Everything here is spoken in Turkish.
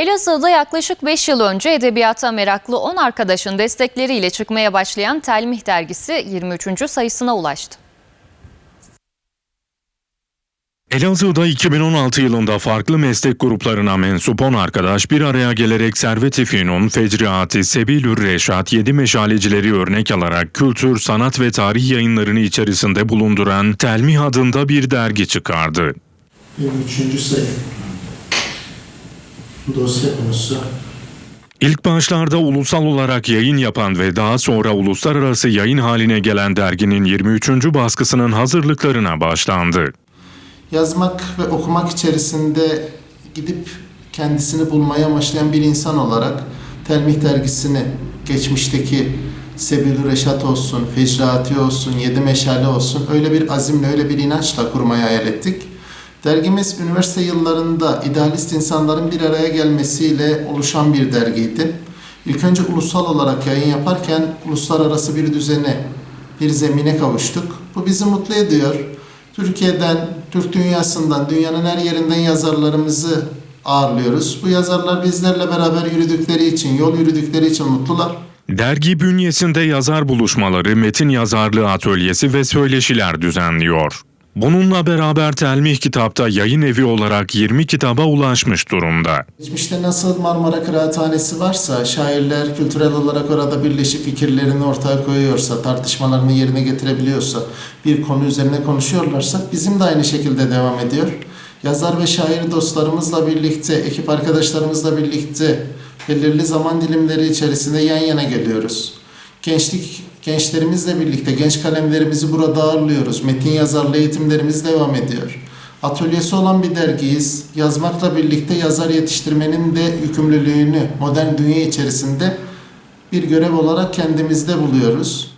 Elazığ'da yaklaşık 5 yıl önce edebiyata meraklı 10 arkadaşın destekleriyle çıkmaya başlayan Telmih dergisi 23. sayısına ulaştı. Elazığ'da 2016 yılında farklı meslek gruplarına mensup 10 arkadaş bir araya gelerek Servet-i Fünun, Fecriati, Sebilür Reşat, Yedi Meşalecileri örnek alarak kültür, sanat ve tarih yayınlarını içerisinde bulunduran Telmih adında bir dergi çıkardı. 23. sayı. Dosya konusu. İlk başlarda ulusal olarak yayın yapan ve daha sonra uluslararası yayın haline gelen derginin 23. baskısının hazırlıklarına başlandı. Yazmak ve okumak içerisinde gidip kendisini bulmaya amaçlayan bir insan olarak Telmih dergisini geçmişteki Sebil Reşat olsun, Fecraati olsun, Yedi Meşale olsun öyle bir azimle, öyle bir inançla kurmayı hayal ettik. Dergimiz üniversite yıllarında idealist insanların bir araya gelmesiyle oluşan bir dergiydi. İlk önce ulusal olarak yayın yaparken uluslararası bir düzene, bir zemine kavuştuk. Bu bizi mutlu ediyor. Türkiye'den, Türk dünyasından, dünyanın her yerinden yazarlarımızı ağırlıyoruz. Bu yazarlar bizlerle beraber yürüdükleri için, yol yürüdükleri için mutlular. Dergi bünyesinde yazar buluşmaları, metin yazarlığı atölyesi ve söyleşiler düzenliyor. Bununla beraber Telmih Kitap'ta yayın evi olarak 20 kitaba ulaşmış durumda. Geçmişte nasıl Marmara Kıraathanesi varsa, şairler kültürel olarak orada birleşip fikirlerini ortaya koyuyorsa, tartışmalarını yerine getirebiliyorsa, bir konu üzerine konuşuyorlarsa bizim de aynı şekilde devam ediyor. Yazar ve şair dostlarımızla birlikte, ekip arkadaşlarımızla birlikte belirli zaman dilimleri içerisinde yan yana geliyoruz. Gençlik gençlerimizle birlikte genç kalemlerimizi burada ağırlıyoruz. Metin yazarlığı eğitimlerimiz devam ediyor. Atölyesi olan bir dergiyiz. Yazmakla birlikte yazar yetiştirmenin de yükümlülüğünü modern dünya içerisinde bir görev olarak kendimizde buluyoruz.